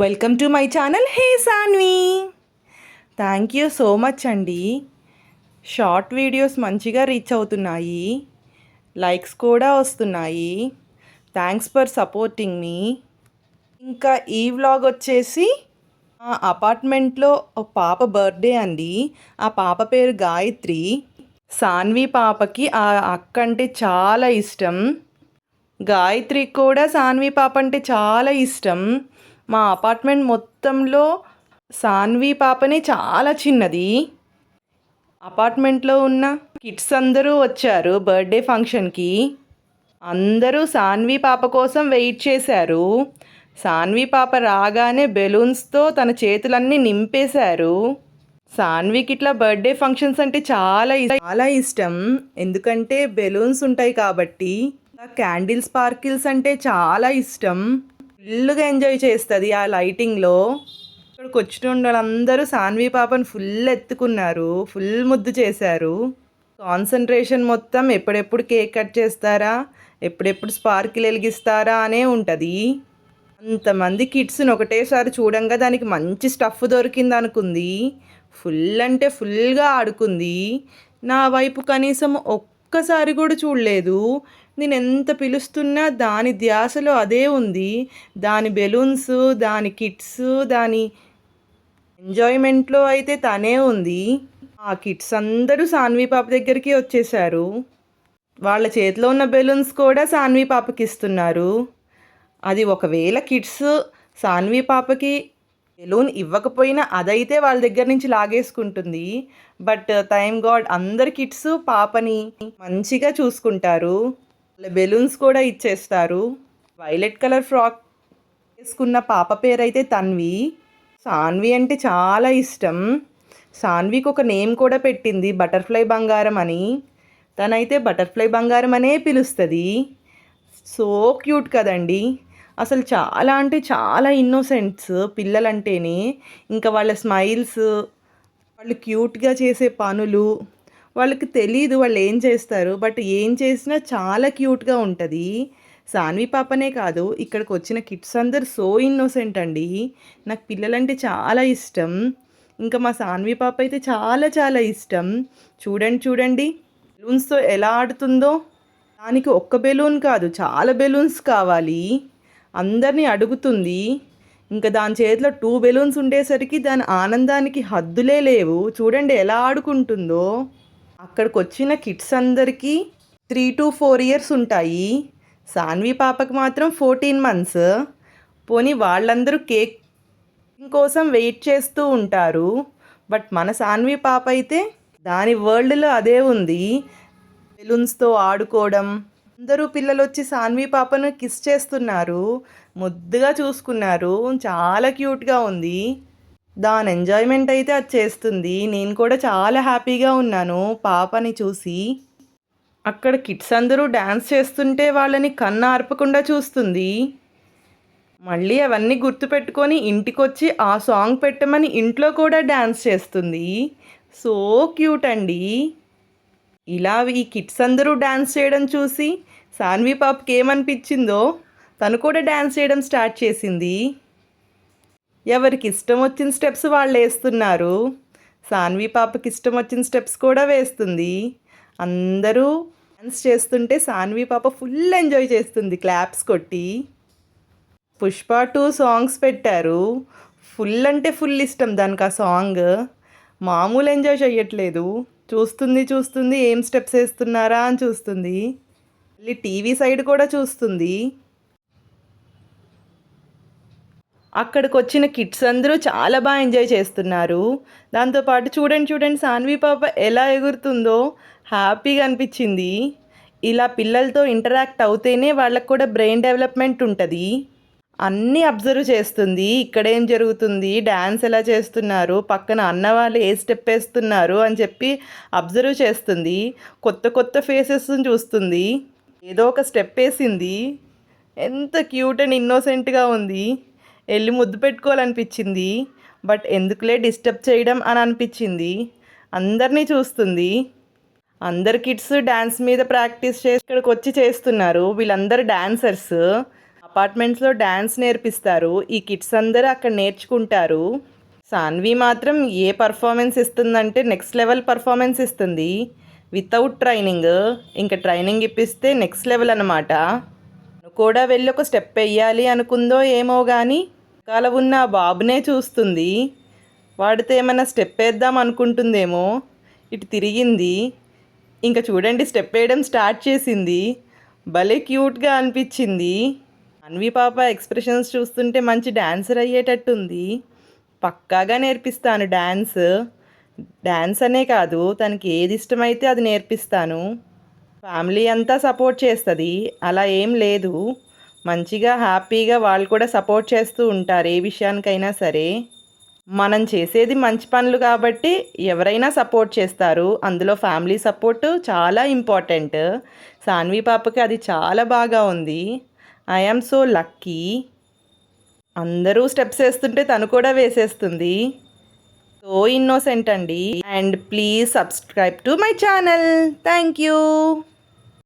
Welcome to my channel. Hey Sanvi. Thank you so much అండి. Short videos మంచిగా reach అవుతున్నాయి. Likes కూడా వస్తున్నాయి. థ్యాంక్స్ ఫర్ సపోర్టింగ్ మీ. ఇంకా ఈ వ్లాగ్ వచ్చేసి ఆ అపార్ట్మెంట్లో ఒక పాప బర్త్డే అండి. ఆ పాప పేరు గాయత్రి. సాన్వి పాపకి ఆ అక్క అంటే చాలా ఇష్టం. గాయత్రి కూడా సాన్వి పాప అంటే చాలా ఇష్టం. మా అపార్ట్మెంట్ మొత్తంలో సాన్వి పాపనే చాలా చిన్నది. అపార్ట్మెంట్లో ఉన్న కిడ్స్ అందరూ వచ్చారు బర్త్డే ఫంక్షన్కి. అందరూ సాన్వి పాప కోసం వెయిట్ చేశారు. సాన్వి పాప రాగానే బెలూన్స్తో తన చేతులన్నీ నింపేశారు. సాన్వికి ఇట్లా బర్త్డే ఫంక్షన్స్ అంటే చాలా చాలా ఇష్టం. ఎందుకంటే బెలూన్స్ ఉంటాయి కాబట్టి క్యాండిల్ స్పార్కిల్స్ అంటే చాలా ఇష్టం. ఫుల్గా ఎంజాయ్ చేస్తుంది ఆ లైటింగ్లో. ఇక్కడికి వచ్చిన వాళ్ళందరూ సాన్వి పాపను ఫుల్ ఎత్తుకున్నారు ఫుల్ ముద్దు చేశారు. కాన్సన్ట్రేషన్ మొత్తం ఎప్పుడెప్పుడు కేక్ కట్ చేస్తారా ఎప్పుడెప్పుడు స్పార్కిల్ వెలిగిస్తారా అనే ఉంటుంది. అంతమంది కిడ్స్ని ఒకటేసారి చూడంగా దానికి మంచి స్టఫ్ దొరికింది అనుకుంది ఫుల్ అంటే ఫుల్గా ఆడుకుంది. నా వైపు కనీసం ఒక్కసారి కూడా చూడలేదు. నేను ఎంత పిలుస్తున్నా దాని ధ్యాసలో అదే ఉంది. దాని బెలూన్స్ దాని కిట్స్ దాని ఎంజాయ్మెంట్లో అయితే తనే ఉంది. ఆ కిట్స్ అందరూ సాన్వి పాప దగ్గరికి వచ్చేసారు వాళ్ళ చేతిలో ఉన్న బెలూన్స్ కూడా సాన్వి పాపకి ఇస్తున్నారు. అది ఒకవేళ కిడ్స్ సాన్వి పాపకి బెలూన్ ఇవ్వకపోయినా అదైతే వాళ్ళ దగ్గర నుంచి లాగేసుకుంటుంది. బట్ థైమ్ గాడ్ అందరి కిడ్స్ పాపని మంచిగా చూసుకుంటారు. బెలూన్స్ కూడా ఇచ్చేస్తారు. వైలెట్ కలర్ ఫ్రాక్ వేసుకున్న పాప పేరైతే తన్వి. సాన్వి అంటే చాలా ఇష్టం. సాన్వికి ఒక నేమ్ కూడా పెట్టింది బటర్ఫ్లై బంగారం అని. తనైతే బటర్ఫ్లై బంగారం అనే పిలుస్తుంది. సో క్యూట్ కదండి. అసలు చాలా అంటే చాలా ఇన్నోసెంట్స్ పిల్లలంటేనే. ఇంకా వాళ్ళ స్మైల్స్ వాళ్ళు క్యూట్గా చేసే పనులు వాళ్ళకి తెలియదు వాళ్ళు ఏం చేస్తారు బట్ ఏం చేసినా చాలా క్యూట్గా ఉంటుంది. సాన్వి పాపనే కాదు ఇక్కడికి వచ్చిన కిడ్స్ అందరు సో ఇన్నోసెంట్ అండి. నాకు పిల్లలంటే చాలా ఇష్టం. ఇంకా మా సాన్వి పాప అయితే చాలా చాలా ఇష్టం. చూడండి చూడండి. బెలూన్స్తో ఎలా ఆడుతుందో. దానికి ఒక్క బెలూన్ కాదు చాలా బెలూన్స్ కావాలి. అందరినీ అడుగుతుంది. ఇంకా దాని చేతిలో టూ బెలూన్స్ ఉండేసరికి దాని ఆనందానికి హద్దులే లేవు. చూడండి ఎలా ఆడుకుంటుందో. అక్కడికి వచ్చిన కిడ్స్ అందరికీ త్రీ టు ఫోర్ ఇయర్స్ ఉంటాయి. సాన్వి పాపకు మాత్రం ఫోర్టీన్ మంత్స్. పోనీ వాళ్ళందరూ కేక్ కోసం వెయిట్ చేస్తూ ఉంటారు. బట్ మన సాన్వి పాప అయితే దాని వరల్డ్లో అదే ఉంది. బెలూన్స్తో ఆడుకోవడం. అందరూ పిల్లలు వచ్చి సాన్వి పాపను కిస్ చేస్తున్నారు. ముద్దుగా చూసుకున్నారు. చాలా క్యూట్గా ఉంది. దాని ఎంజాయ్మెంట్ అయితే అది చేస్తుంది. నేను కూడా చాలా హ్యాపీగా ఉన్నాను. పాపని చూసి. అక్కడ కిడ్స్ అందరూ డ్యాన్స్ చేస్తుంటే వాళ్ళని కన్ను ఆర్పకుండా చూస్తుంది. మళ్ళీ అవన్నీ గుర్తుపెట్టుకొని ఇంటికొచ్చి ఆ సాంగ్ పెట్టమని ఇంట్లో కూడా డ్యాన్స్ చేస్తుంది. సో క్యూట్ అండి. ఇలా ఈ కిడ్స్ అందరూ డ్యాన్స్ చేయడం చూసి సాన్వి పాపకి ఏమనిపించిందో తను కూడా డ్యాన్స్ చేయడం స్టార్ట్ చేసింది. ఎవరికి ఇష్టం వచ్చిన స్టెప్స్ వాళ్ళు వేస్తున్నారు. సాన్వి పాపకి ఇష్టం వచ్చిన స్టెప్స్ కూడా వేస్తుంది. అందరూ డ్యాన్స్ చేస్తుంటే సాన్వి పాప ఫుల్ ఎంజాయ్ చేస్తుంది క్లాప్స్ కొట్టి. పుష్ప టూ సాంగ్స్ పెట్టారు. ఫుల్ అంటే ఫుల్ ఇష్టం దానికి ఆ సాంగ్ మామూలు ఎంజాయ్ చేయట్లేదు చూస్తుంది చూస్తుంది ఏం స్టెప్స్ వేస్తున్నారా అని చూస్తుంది. మళ్ళీ టీవీ సైడ్ కూడా చూస్తుంది. అక్కడికి వచ్చిన కిడ్స్ అందరూ చాలా బాగా ఎంజాయ్ చేస్తున్నారు. దాంతోపాటు చూడండి చూడండి సాన్వి పాప ఎలా ఎగురుతుందో హ్యాపీగా అనిపించింది. ఇలా పిల్లలతో ఇంటరాక్ట్ అవుతేనే వాళ్ళకు కూడా బ్రెయిన్ డెవలప్మెంట్ ఉంటుంది. అన్నీ అబ్జర్వ్ చేస్తుంది. ఇక్కడ ఏం జరుగుతుంది? డ్యాన్స్ ఎలా చేస్తున్నారు? పక్కన అన్న వాళ్ళు ఏ స్టెప్ వేస్తున్నారు? అని చెప్పి అబ్జర్వ్ చేస్తుంది. కొత్త కొత్త ఫేసెస్ చూస్తుంది. ఏదో ఒక స్టెప్ వేసింది. ఎంత క్యూట్ అండ్ ఇన్నోసెంట్గా ఉంది. వెళ్ళి ముద్దు పెట్టుకోవాలనిపించింది. బట్ ఎందుకులే డిస్టర్బ్ చేయడం అని అనిపించింది. అందరినీ చూస్తుంది. అందరు కిడ్స్ డ్యాన్స్ మీద ప్రాక్టీస్ చేసి ఇక్కడికి వచ్చి చేస్తున్నారు. వీళ్ళందరూ డాన్సర్స్. అపార్ట్మెంట్స్లో డ్యాన్స్ నేర్పిస్తారు. ఈ కిడ్స్ అందరూ అక్కడ నేర్చుకుంటారు. సాన్వి మాత్రం ఏ పర్ఫార్మెన్స్ ఇస్తుందంటే నెక్స్ట్ లెవెల్ పర్ఫార్మెన్స్ ఇస్తుంది. Without training. ఇంకా ట్రైనింగ్ ఇప్పిస్తే నెక్స్ట్ లెవెల్ అనమాట కూడా వెళ్ళి ఒక స్టెప్ వెయ్యాలి అనుకుందో ఏమో కానీ వెనకాల ఉన్న బాబునే చూస్తుంది. వాడితే ఏమైనా స్టెప్ వేద్దాం అనుకుంటుందేమో. ఇటు తిరిగింది. ఇంకా చూడండి స్టెప్ వేయడం స్టార్ట్ చేసింది. భలే క్యూట్గా అనిపించింది. అన్వి పాప ఎక్స్ప్రెషన్స్ చూస్తుంటే మంచి డాన్సర్ అయ్యేటట్టుంది. పక్కాగా నేర్పిస్తాను డ్యాన్స్ డ్యాన్స్ అనే కాదు తనకి ఏది ఇష్టమైతే అది నేర్పిస్తాను. ఫ్యామిలీ అంతా సపోర్ట్ చేస్తుంది. అలా ఏం లేదు. మంచిగా హ్యాపీగా వాళ్ళు కూడా సపోర్ట్ చేస్తూ ఉంటారు ఏ విషయానికైనా సరే. మనం చేసేది మంచి పనులు కాబట్టి ఎవరైనా సపోర్ట్ చేస్తారు. అందులో ఫ్యామిలీ సపోర్ట్ చాలా ఇంపార్టెంట్. సాన్వి పాపకి అది చాలా బాగా ఉంది. I am so lucky. అందరూ స్టెప్స్ వేస్తుంటే తను కూడా వేసేస్తుంది. సో ఇన్నోసెంట్ అండి. And please subscribe to my channel. Thank you.